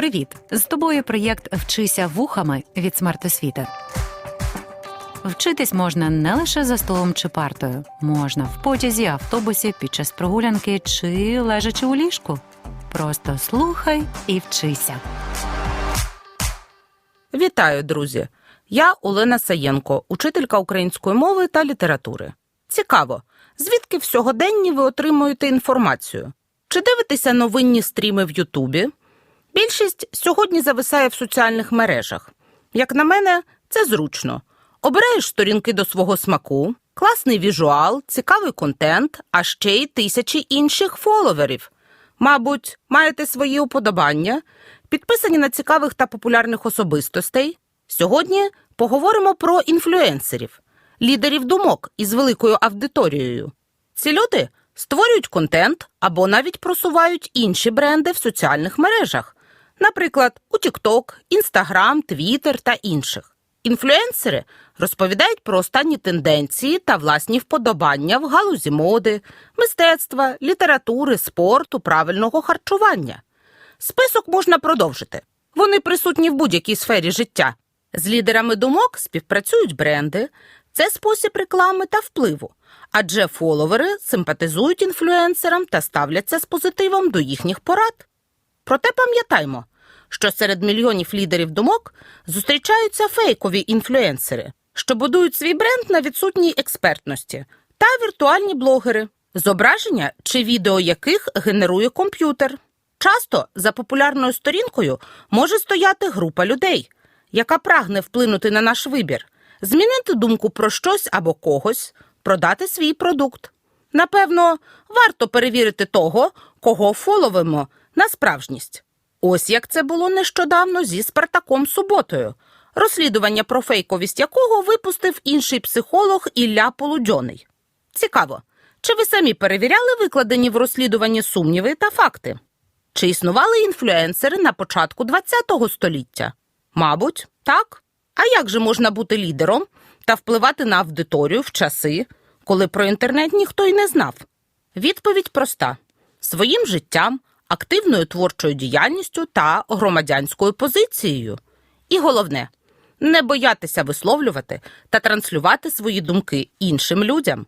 Привіт! З тобою проєкт Вчися вухами від смертосвіти. Вчитись можна не лише за столом чи партою, можна в потязі, автобусі, під час прогулянки чи лежачи у ліжку. Просто слухай і вчися. Вітаю, друзі! Я Олена Саєнко, учителька української мови та літератури. Цікаво, звідки в сьогоденні ви отримуєте інформацію? Чи дивитеся новинні стріми в Ютубі? Більшість сьогодні зависає в соціальних мережах. Як на мене, це зручно. Обираєш сторінки до свого смаку, класний візуал, цікавий контент, а ще й тисячі інших фоловерів. Мабуть, маєте свої уподобання, підписані на цікавих та популярних особистостей. Сьогодні поговоримо про інфлюенсерів, лідерів думок із великою аудиторією. Ці люди створюють контент або навіть просувають інші бренди в соціальних мережах, наприклад, у TikTok, Instagram, Twitter та інших. Інфлюенсери розповідають про останні тенденції та власні вподобання в галузі моди, мистецтва, літератури, спорту, правильного харчування. Список можна продовжити. Вони присутні в будь-якій сфері життя. З лідерами думок співпрацюють бренди. Це спосіб реклами та впливу, адже фоловери симпатизують інфлюенсерам та ставляться з позитивом до їхніх порад. Проте пам'ятаймо, що серед мільйонів лідерів думок зустрічаються фейкові інфлюенсери, що будують свій бренд на відсутній експертності, та віртуальні блогери, зображення чи відео яких генерує комп'ютер. Часто за популярною сторінкою може стояти група людей, яка прагне вплинути на наш вибір, змінити думку про щось або когось, продати свій продукт. Напевно, варто перевірити того, кого фоловимо на справжність. Ось як це було нещодавно зі Спартаком Суботою, розслідування про фейковість якого випустив інший психолог Ілля Полудьоний. Цікаво, чи ви самі перевіряли викладені в розслідуванні сумніви та факти? Чи існували інфлюенсери на початку ХХ століття? Мабуть, так. А як же можна бути лідером та впливати на аудиторію в часи, коли про інтернет ніхто й не знав? Відповідь проста: своїм життям, активною творчою діяльністю та громадянською позицією. І головне не боятися висловлювати та транслювати свої думки іншим людям.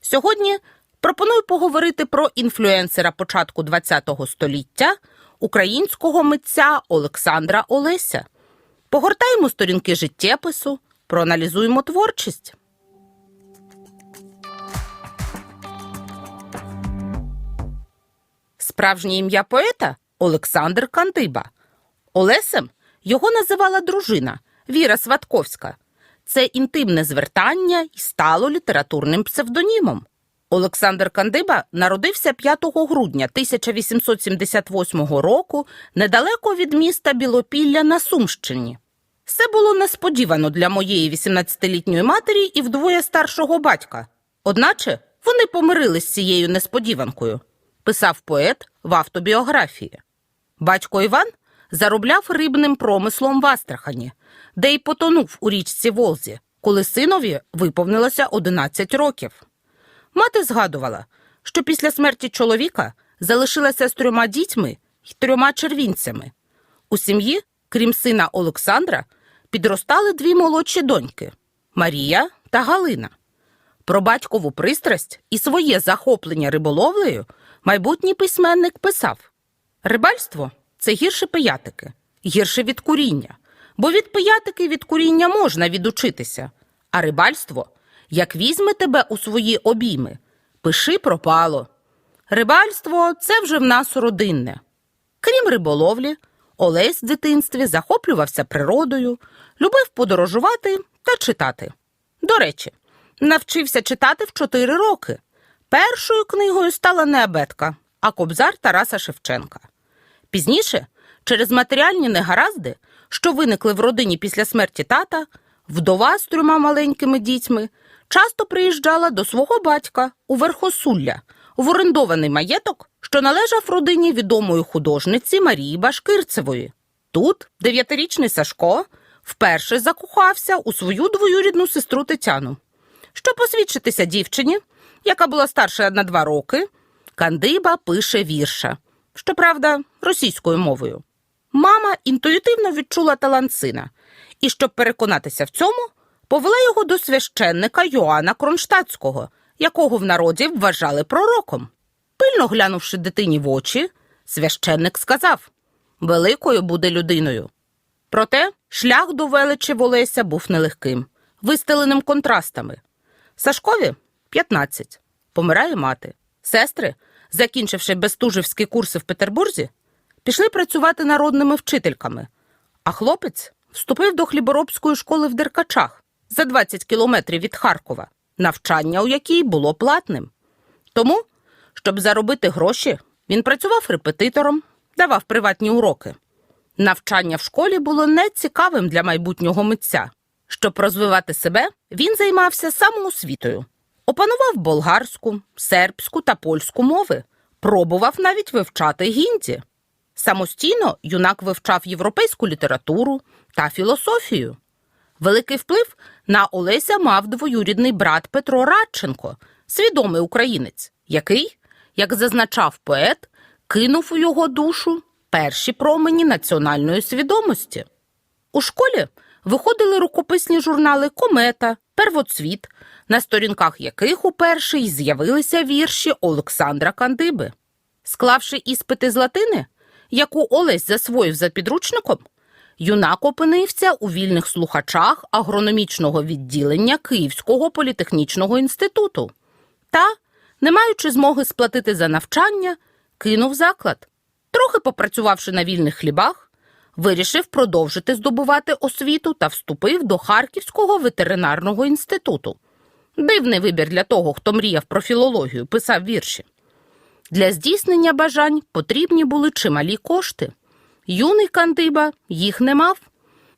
Сьогодні пропоную поговорити про інфлюенсера початку ХХ століття, українського митця Олександра Олеся. Погортаємо сторінки життєпису, проаналізуємо творчість. Справжнє ім'я поета Олександр Кандиба. Олесем його називала дружина Віра Сватковська. Це інтимне звертання і стало літературним псевдонімом. Олександр Кандиба народився 5 грудня 1878 року недалеко від міста Білопілля на Сумщині. Все було несподівано для моєї 18-літньої матері і вдвоє старшого батька. Одначе вони помирились з цією несподіванкою, писав поет в автобіографії. Батько Іван заробляв рибним промислом в Астрахані, де й потонув у річці Волзі, коли синові виповнилося 11 років. Мати згадувала, що після смерті чоловіка залишилася з трьома дітьми й трьома червінцями. У сім'ї, крім сина Олександра, підростали дві молодші доньки Марія та Галина. Про батькову пристрасть і своє захоплення риболовлею майбутній письменник писав: Рибальство це гірше пиятики, гірше від куріння, бо від пиятики від куріння можна відучитися, а рибальство як візьме тебе у свої обійми, пиши пропало. Рибальство це вже в нас родинне. Крім риболовлі, Олесь в дитинстві захоплювався природою, любив подорожувати та читати. До речі, навчився читати в чотири роки. Першою книгою стала не абетка, а кобзар Тараса Шевченка. Пізніше, через матеріальні негаразди, що виникли в родині після смерті тата, вдова з трьома маленькими дітьми часто приїжджала до свого батька у Верхосулля, в орендований маєток, що належав родині відомої художниці Марії Башкирцевої. Тут дев'ятирічний Сашко вперше закохався у свою двоюрідну сестру Тетяну. Щоб посвідчитися дівчині, яка була старша на два роки, Кандиба пише вірша, щоправда, російською мовою. Мама інтуїтивно відчула талант сина, і щоб переконатися в цьому, повела його до священника Йоанна Кронштадтського, якого в народі вважали пророком. Пильно глянувши дитині в очі, священник сказав великою буде людиною. Проте шлях до величі в Олеся був нелегким, вистеленим контрастами. Сашкові 15. Помирає мати. Сестри, закінчивши бестужівські курси в Петербурзі, пішли працювати народними вчительками, а хлопець вступив до хліборобської школи в Деркачах за 20 кілометрів від Харкова, навчання у якій було платним. Тому, щоб заробити гроші, він працював репетитором, давав приватні уроки. Навчання в школі було нецікавим для майбутнього митця. Щоб розвивати себе, він займався самоосвітою. Опанував болгарську, сербську та польську мови, пробував навіть вивчати гінді. Самостійно юнак вивчав європейську літературу та філософію. Великий вплив на Олеся мав двоюрідний брат Петро Радченко, свідомий українець, який, як зазначав поет, кинув у його душу перші промені національної свідомості. У школі виходили рукописні журнали Комета, Первоцвіт, на сторінках яких уперше й з'явилися вірші Олександра Кандиби. Склавши іспити з латини, яку Олесь засвоїв за підручником, юнак опинився у вільних слухачах агрономічного відділення Київського політехнічного інституту та, не маючи змоги сплатити за навчання, кинув заклад. Трохи попрацювавши на вільних хлібах, вирішив продовжити здобувати освіту та вступив до Харківського ветеринарного інституту. Дивний вибір для того, хто мріяв про філологію, писав вірші. Для здійснення бажань потрібні були чималі кошти. Юний Кандиба їх не мав,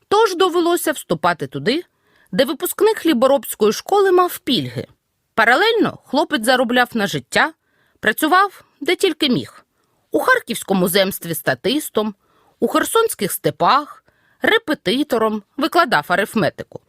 тож довелося вступати туди, де випускник хліборобської школи мав пільги. Паралельно хлопець заробляв на життя, працював де тільки міг у харківському земстві статистом, у херсонських степах, репетитором, викладав арифметику.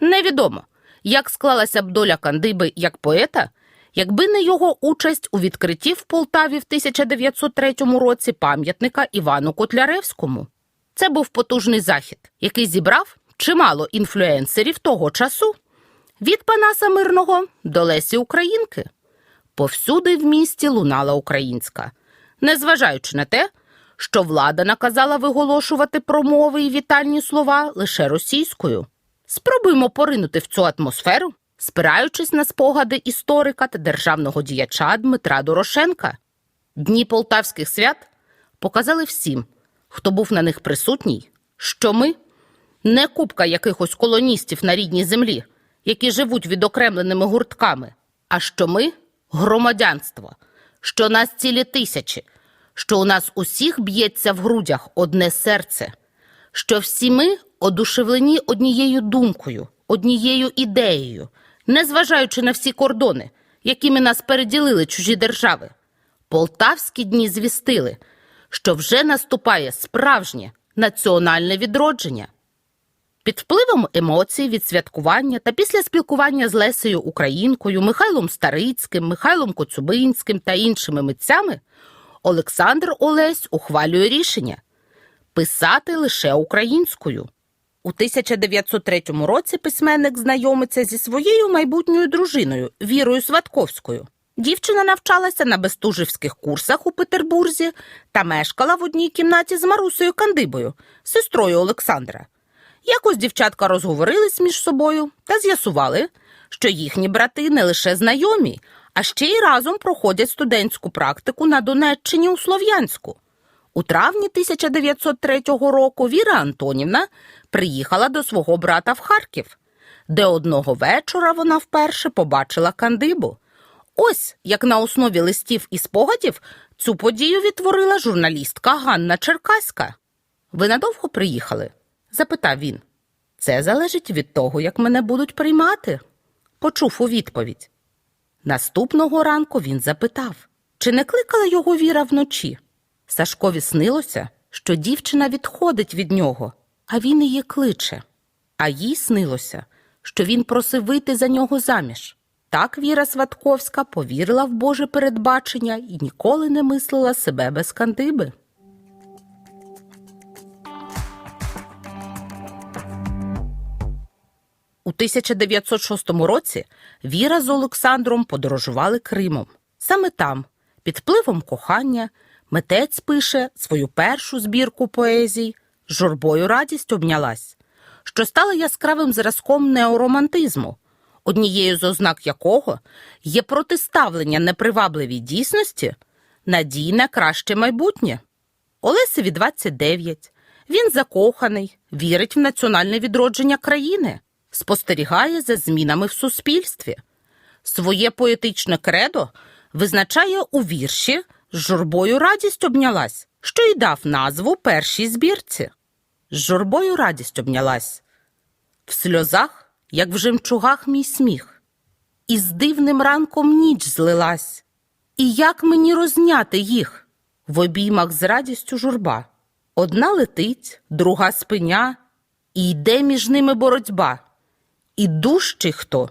Невідомо, як склалася б доля Кандиби як поета, якби не його участь у відкритті в Полтаві в 1903 році пам'ятника Івану Котляревському. Це був потужний захід, який зібрав чимало інфлюенсерів того часу від Панаса Мирного до Лесі Українки. Повсюди в місті лунала українська, незважаючи на те, що влада наказала виголошувати промови і вітальні слова лише російською. Спробуємо поринути в цю атмосферу, спираючись на спогади історика та державного діяча Дмитра Дорошенка. Дні полтавських свят показали всім, хто був на них присутній, що ми не купка якихось колоністів на рідній землі, які живуть відокремленими гуртками, а що ми громадянство, що нас цілі тисячі, що у нас усіх б'ється в грудях одне серце, що всі ми одушевлені однією думкою, однією ідеєю, незважаючи на всі кордони, якими нас переділили чужі держави. Полтавські дні звістили, що вже наступає справжнє національне відродження. Під впливом емоцій від святкування та після спілкування з Лесею Українкою, Михайлом Старицьким, Михайлом Коцюбинським та іншими митцями Олександр Олесь ухвалює рішення писати лише українською. У 1903 році письменник знайомиться зі своєю майбутньою дружиною Вірою Сватковською. Дівчина навчалася на бестужівських курсах у Петербурзі та мешкала в одній кімнаті з Марусею Кандибою, сестрою Олександра. Якось дівчатка розговорились між собою та з'ясували, що їхні брати не лише знайомі, а ще й разом проходять студентську практику на Донеччині у Слов'янську. У травні 1903 року Віра Антонівна приїхала до свого брата в Харків, де одного вечора вона вперше побачила Кандибу. Ось як на основі листів і спогадів цю подію відтворила журналістка Ганна Черкаська. Ви надовго приїхали? запитав він. Це залежить від того, як мене будуть приймати, почув у відповідь. Наступного ранку він запитав, чи не кликала його Віра вночі. Сашкові снилося, що дівчина відходить від нього, а він її кличе. А їй снилося, що він просив вийти за нього заміж. Так Віра Сватковська повірила в Боже передбачення і ніколи не мислила себе без кандиби. У 1906 році Віра з Олександром подорожували Кримом. Саме там, під впливом кохання, митець пише свою першу збірку поезій з журбою радість обнялась, що стала яскравим зразком неоромантизму, однією з ознак якого є протиставлення непривабливій дійсності надійне краще майбутнє. Олесеві 29. Він закоханий, вірить в національне відродження країни, спостерігає за змінами в суспільстві. Своє поетичне кредо визначає у вірші з журбою радість обнялась, що й дав назву першій збірці. З журбою радість обнялась. В сльозах, як в жемчугах, мій сміх, і з дивним ранком ніч злилась. І як мені розняти їх? В обіймах з радістю журба. Одна летить, друга спиня, і йде між ними боротьба. І дужчий хто?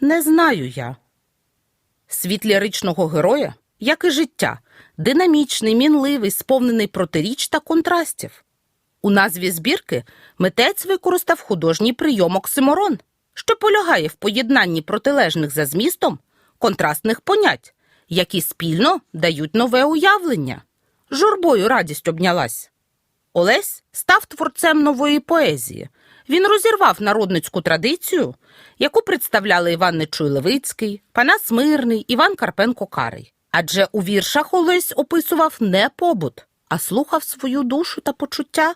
Не знаю я. Світ ліричного героя, як і життя, динамічний, мінливий, сповнений протиріч та контрастів. У назві збірки митець використав художній прийом оксиморон, що полягає в поєднанні протилежних за змістом контрастних понять, які спільно дають нове уявлення. Журбою радість обнялась. Олесь став творцем нової поезії. Він розірвав народницьку традицію, яку представляли Іван Нечуй Левицький, Панас Мирний, Іван Карпенко Карий. Адже у віршах Олесь описував не побут, а слухав свою душу та почуття.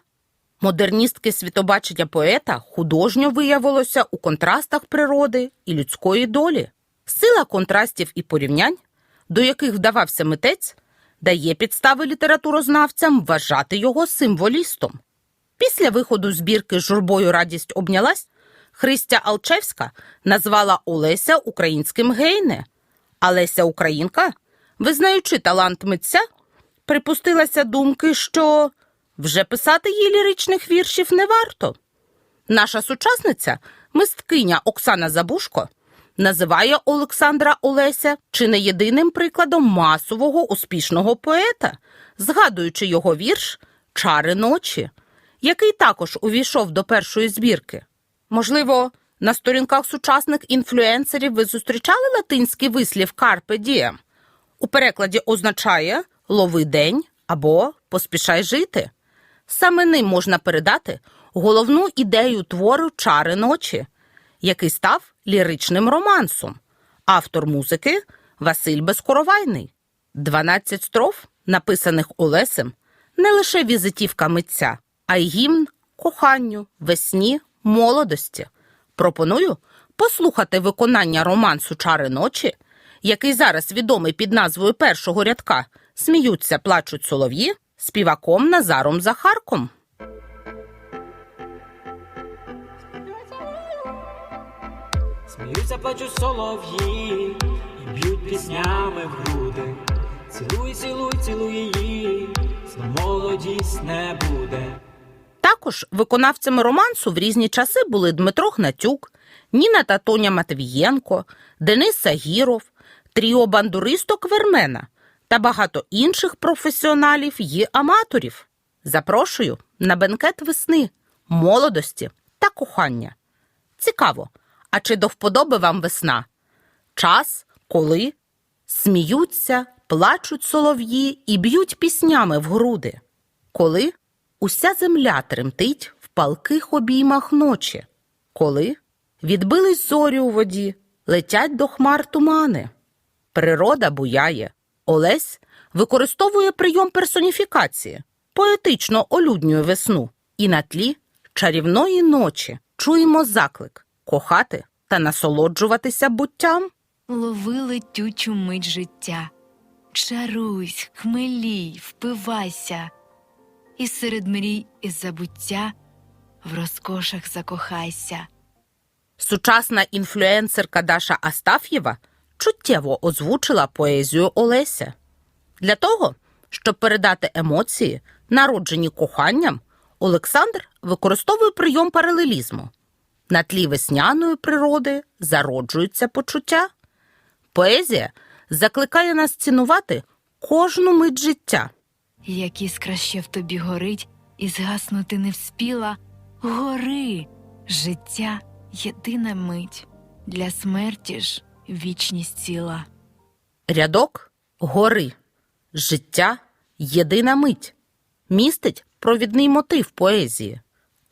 Модерністське світобачення поета художньо виявилося у контрастах природи і людської долі. Сила контрастів і порівнянь, до яких вдавався митець, дає підстави літературознавцям вважати його символістом. Після виходу збірки журбою радість обнялась, Христя Алчевська назвала Олеся українським гейне, а Леся Українка, визнаючи талант митця, припустилася думки, що вже писати їй ліричних віршів не варто. Наша сучасниця, мисткиня Оксана Забушко, називає Олександра Олеся чи не єдиним прикладом масового успішного поета, згадуючи його вірш Чари ночі, який також увійшов до першої збірки. Можливо, на сторінках сучасних інфлюенсерів ви зустрічали латинський вислів «carpe diem»? У перекладі означає лови день або поспішай жити. Саме ним можна передати головну ідею твору Чари ночі, який став ліричним романсом. Автор музики Василь Безкоровайний. 12 строф, написаних Олесем, не лише візитівка митця, а й гімн коханню, весні, молодості. Пропоную послухати виконання романсу Чари ночі, який зараз відомий під назвою першого рядка Сміються, плачуть солов'ї співаком Назаром Захарком. Сміються, плачуть солов'ї, і б'ють піснями в груди. Цілуй, цілуй, цілуй її, знов молодість не буде. Також виконавцями романсу в різні часи були Дмитро Гнатюк, Ніна та Тоня Матвієнко, Денис Сагіров, тріо бандуристок Вермена та багато інших професіоналів і аматорів. Запрошую на бенкет весни, молодості та кохання. Цікаво, а чи до вподоби вам весна? Час, коли сміються, плачуть солов'ї і б'ють піснями в груди. Коли уся земля тремтить в палких обіймах ночі, коли відбились зорі у воді, летять до хмар тумани. Природа буяє. Олесь використовує прийом персоніфікації, поетично олюднює весну, і на тлі чарівної ночі чуємо заклик кохати та насолоджуватися буттям. Лови летючу мить життя. Чаруйсь, хмелій, впивайся, і серед мрій і забуття в розкошах закохайся. Сучасна інфлюенсерка Даша Астаф'єва чуттєво озвучила поезію Олеся. Для того, щоб передати емоції, народжені коханням, Олександр використовує прийом паралелізму. На тлі весняної природи зароджуються почуття. Поезія закликає нас цінувати кожну мить життя. Як іскра ще в тобі горить, і згаснути не вспіла. Гори, життя єдина мить, для смерті ж вічність ціла. Рядок гори. Життя єдина мить. Містить провідний мотив поезії,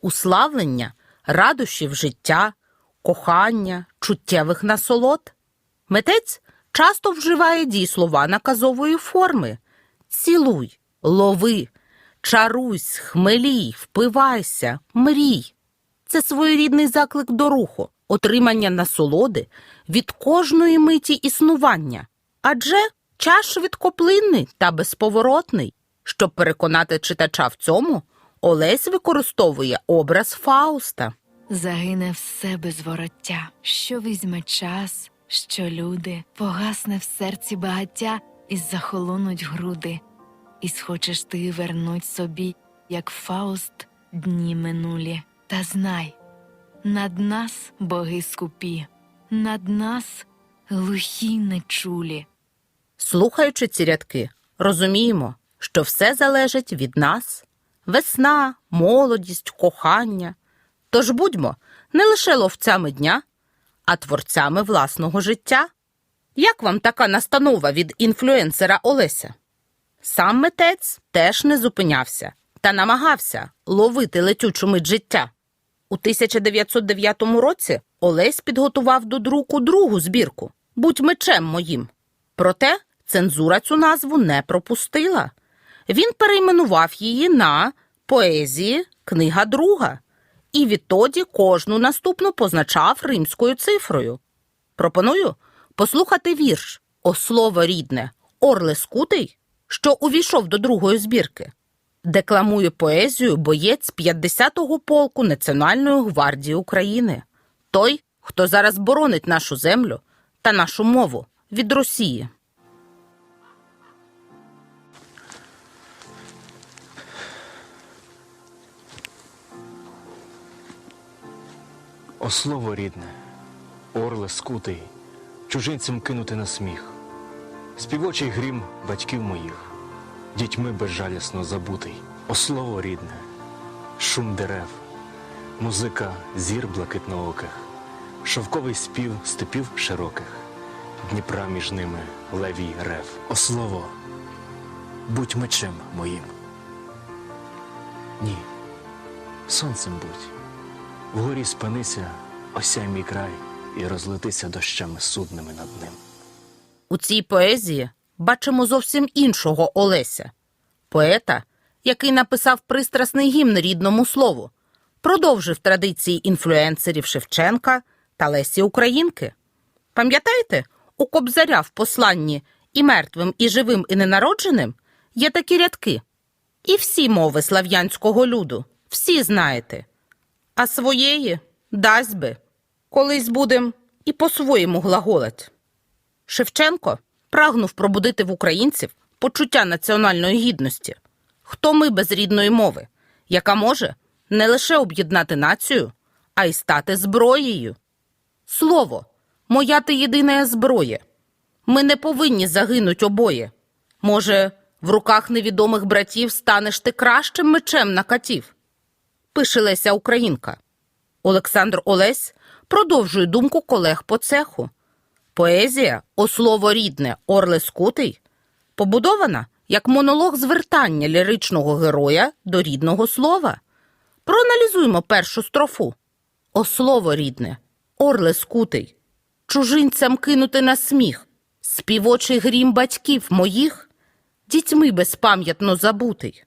уславлення радощів життя, кохання, чуттєвих насолод. Митець часто вживає дієслова наказової форми цілуй, лови, чаруйсь, хмелій, впивайся, мрій. Це своєрідний заклик до руху, отримання насолоди від кожної миті існування. Адже час швидкоплинний та безповоротний. Щоб переконати читача в цьому, Олесь використовує образ Фауста. Загине все без вороття, що візьме час, що люди, погасне в серці багаття і захолонуть груди. І схочеш ти вернуть собі, як Фауст, дні минулі. Та знай, над нас боги скупі, над нас глухі нечулі. Слухаючи ці рядки, розуміємо, що все залежить від нас весна, молодість, кохання. Тож будьмо не лише ловцями дня, а творцями власного життя. Як вам така настанова від інфлюенсера Олеся? Сам митець теж не зупинявся та намагався ловити летючу мить життя. У 1909 році Олесь підготував до друку другу збірку Будь мечем моїм. Проте цензура цю назву не пропустила. Він перейменував її на поезії Книга друга і відтоді кожну наступну позначав римською цифрою. Пропоную послухати вірш О слово рідне Орле Скутий, що увійшов до другої збірки. Декламує поезію боєць 50-го полку Національної гвардії України. Той, хто зараз боронить нашу землю та нашу мову від Росії. О слово рідне, орле скутий, чужинцям кинути на сміх, співочий грім батьків моїх, дітьми безжалісно забутий. О слово рідне, шум дерев, музика зір блакитнооких, шовковий спів степів широких, Дніпра між ними левій рев. О слово, будь мечем моїм. Ні, сонцем будь. Вгорі спинися, осяй мій край, і розлетися дощами судними над ним. У цій поезії бачимо зовсім іншого Олеся, поета, який написав пристрасний гімн рідному слову, продовжив традиції інфлюенсерів Шевченка та Лесі Українки. Пам'ятаєте, у Кобзаря в посланні і мертвим, і живим, і ненародженим є такі рядки. І всі мови слав'янського люду, всі знаєте. А своєї дасть би, колись будем і по-своєму глаголать. Шевченко прагнув пробудити в українців почуття національної гідності. Хто ми без рідної мови, яка може не лише об'єднати націю, а й стати зброєю? Слово, моя ти єдина зброя. Ми не повинні загинуть обоє. Може, в руках невідомих братів станеш ти кращим мечем на катів? Пише Леся Українка. Олександр Олесь продовжує думку колег по цеху. Поезія о слово рідне Орле Скутий побудована як монолог звертання ліричного героя до рідного слова. Проаналізуємо першу строфу. О слово рідне, Орле Скутий, чужинцям кинути на сміх, співочий грім батьків моїх, дітьми безпам'ятно забутий.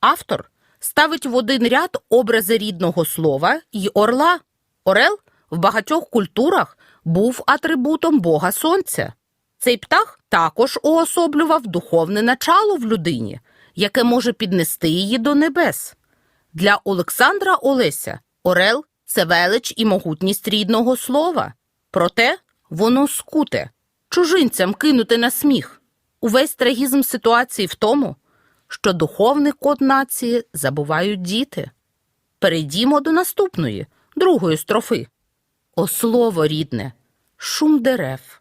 Автор ставить в один ряд образи рідного слова і орла. Орел в багатьох культурах був атрибутом Бога Сонця. Цей птах також уособлював духовне начало в людині, яке може піднести її до небес. Для Олександра Олеся Орел це велич і могутність рідного слова. Проте воно скуте, чужинцям кинути на сміх. Увесь трагізм ситуації в тому, що духовний код нації забувають діти. Перейдімо до наступної, другої строфи. О слово рідне, шум дерев,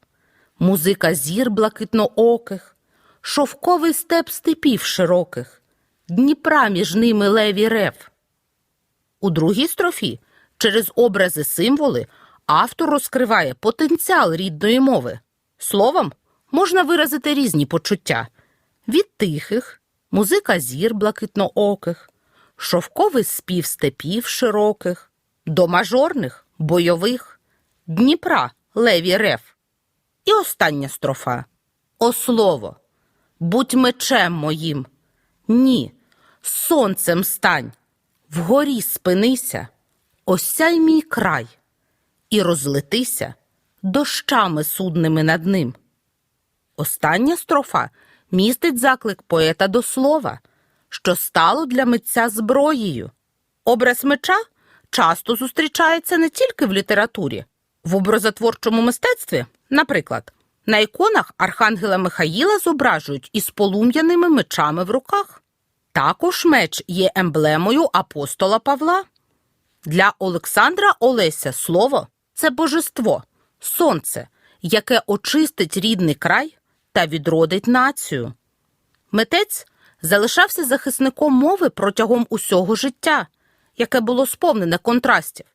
музика зір блакитнооких, шовковий степ степів широких, Дніпра між ними леві рев. У другій строфі Через образи символи автор розкриває потенціал рідної мови. Словом, можна виразити різні почуття. Від тихих, музика зір блакитнооких, шовковий спів степів широких, до мажорних, бойових, Дніпра, леві рев. І остання строфа. О слово, будь мечем моїм. Ні, сонцем стань, вгорі спинися, осяй мій край, і розлетися дощами судними над ним. Остання строфа містить заклик поета до слова, що стало для митця зброєю. Образ меча часто зустрічається не тільки в літературі, в образотворчому мистецтві, наприклад, на іконах архангела Михаїла зображують із полум'яними мечами в руках. Також меч є емблемою апостола Павла. Для Олександра Олеся слово це божество, сонце, яке очистить рідний край та відродить націю. Митець залишався захисником мови протягом усього життя, яке було сповнене контрастів.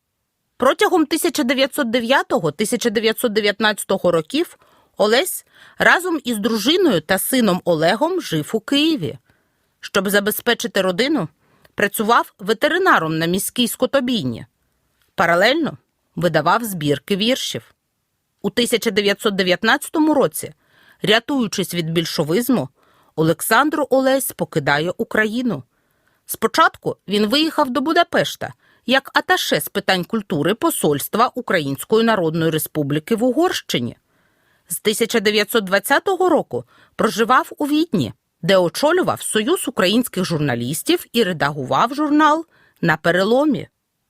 Протягом 1909-1919 років Олесь разом із дружиною та сином Олегом жив у Києві. Щоб забезпечити родину, працював ветеринаром на міській скотобійні. Паралельно видавав збірки віршів. У 1919 році, рятуючись від більшовизму, Олександр Олесь покидає Україну. Спочатку він виїхав до Будапешта як аташе з питань культури Посольства Української Народної Республіки в Угорщині. З 1920 року проживав у Відні, де очолював Союз українських журналістів і редагував журнал на переломі.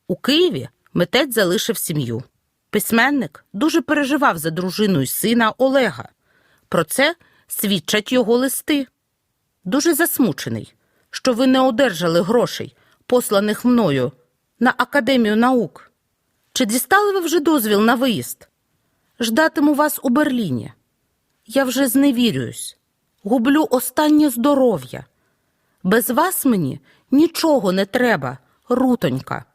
У Києві митець залишив сім'ю. Письменник дуже переживав за дружину й сина Олега. Про це свідчать його листи. Дуже засмучений, що ви не одержали грошей, посланих мною на Академію наук. Чи дістали ви вже дозвіл на виїзд? Ждатиму вас у Берліні. Я вже зневірююсь, гублю останнє здоров'я. Без вас мені нічого не треба, рутонька.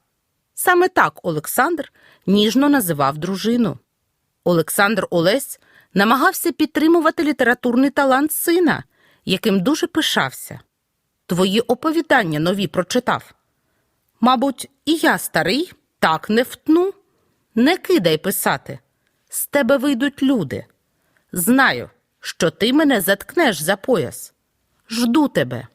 Саме так Олександр ніжно називав дружину. Олександр Олесь намагався підтримувати літературний талант сина, яким дуже пишався. Твої оповідання нові прочитав. Мабуть, і я старий, так не втну. Не кидай писати. З тебе вийдуть люди. Знаю, що ти мене заткнеш за пояс. Жду тебе.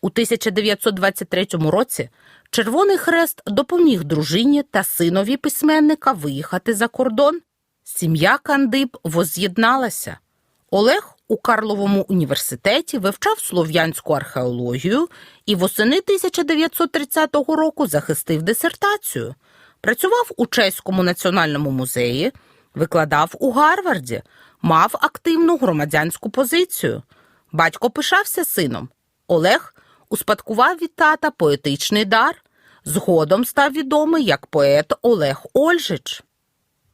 У 1923 році Червоний Хрест допоміг дружині та синові письменника виїхати за кордон. Сім'я Кандиб воз'єдналася. Олег у Карловому університеті вивчав слов'янську археологію і восени 1930 року захистив дисертацію. Працював у Чеському національному музеї, викладав у Гарварді, мав активну громадянську позицію. Батько пишався сином. Олег успадкував від тата поетичний дар. Згодом став відомий як поет Олег Ольжич.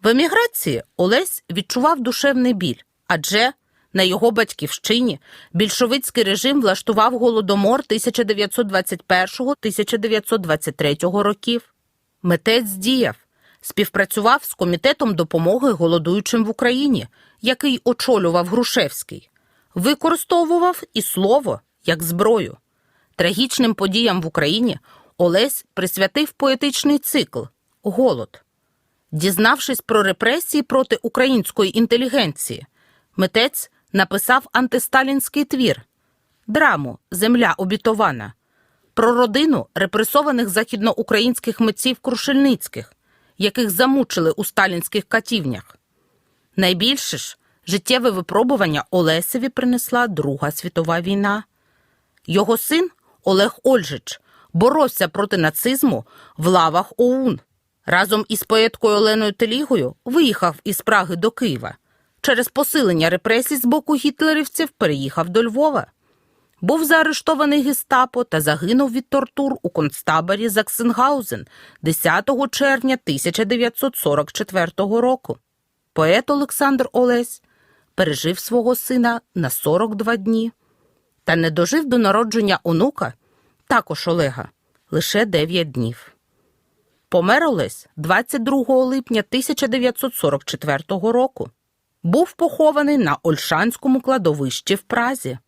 В еміграції Олесь відчував душевний біль, адже на його батьківщині більшовицький режим влаштував голодомор 1921-1923 років. Митець діяв, співпрацював з комітетом допомоги голодуючим в Україні, який очолював Грушевський, використовував і слово як зброю. Трагічним подіям в Україні Олесь присвятив поетичний цикл Голод. Дізнавшись про репресії проти української інтелігенції, митець написав антисталінський твір драму Земля обітована про родину репресованих західноукраїнських митців Крушельницьких, яких замучили у сталінських катівнях. Найбільше ж життєве випробування Олесеві принесла Друга світова війна. Його син Олег Ольжич боровся проти нацизму в лавах ОУН. Разом із поеткою Оленою Телігою виїхав із Праги до Києва. Через посилення репресій з боку гітлерівців переїхав до Львова. Був заарештований гестапо та загинув від тортур у концтаборі Заксенгаузен 10 червня 1944 року. Поет Олександр Олесь пережив свого сина на 42 дні та не дожив до народження онука, також Олега, лише 9 днів. Помер Олесь 22 липня 1944 року. Був похований на Ольшанському кладовищі в Празі.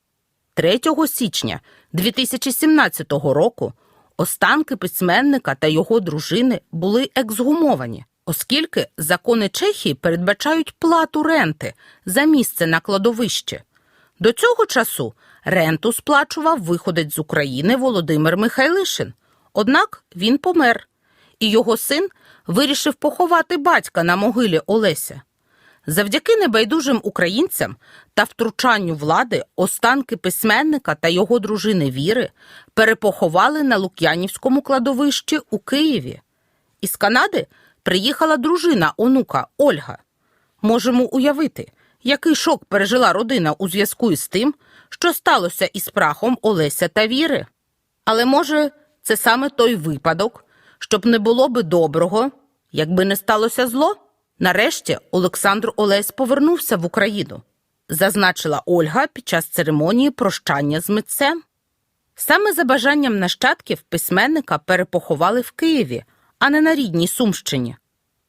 3 січня 2017 року останки письменника та його дружини були ексгумовані, оскільки закони Чехії передбачають плату ренти за місце на кладовищі. До цього часу ренту сплачував виходець з України Володимир Михайлишин. Однак він помер, і його син вирішив поховати батька на могилі Олеся. Завдяки небайдужим українцям та втручанню влади останки письменника та його дружини Віри перепоховали на Лук'янівському кладовищі у Києві. Із Канади приїхала дружина онука Ольга. Можемо уявити, який шок пережила родина у зв'язку із тим, що сталося із прахом Олеся та Віри. Але може, це саме той випадок, щоб не було би доброго, якби не сталося зло? Нарешті Олександр Олесь повернувся в Україну, зазначила Ольга під час церемонії прощання з митцем. Саме за бажанням нащадків письменника перепоховали в Києві, а не на рідній Сумщині.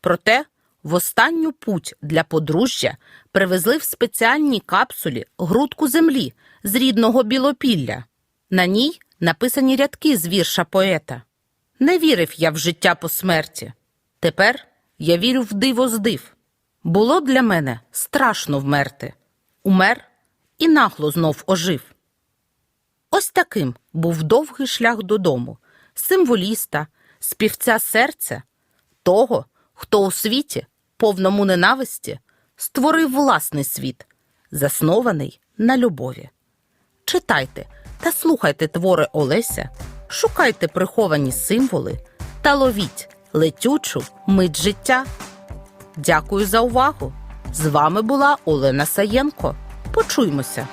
Проте в останню путь для подружжя привезли в спеціальній капсулі грудку землі з рідного білопілля. На ній написані рядки з вірша поета. Не вірив я в життя по смерті. Тепер я вірю в диво з див. Було для мене страшно вмерти. Умер і нагло знов ожив. Ось таким був довгий шлях додому, символіста, співця серця, того, хто у світі, повному ненависті, створив власний світ, заснований на любові. Читайте та слухайте твори Олеся, шукайте приховані символи та ловіть летючу мить життя. Дякую за увагу! З вами була Олена Саєнко. Почуймося!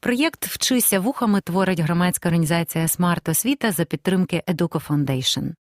Проєкт Вчися вухами творить громадська організація Смарт Освіта за підтримки Educo Foundation.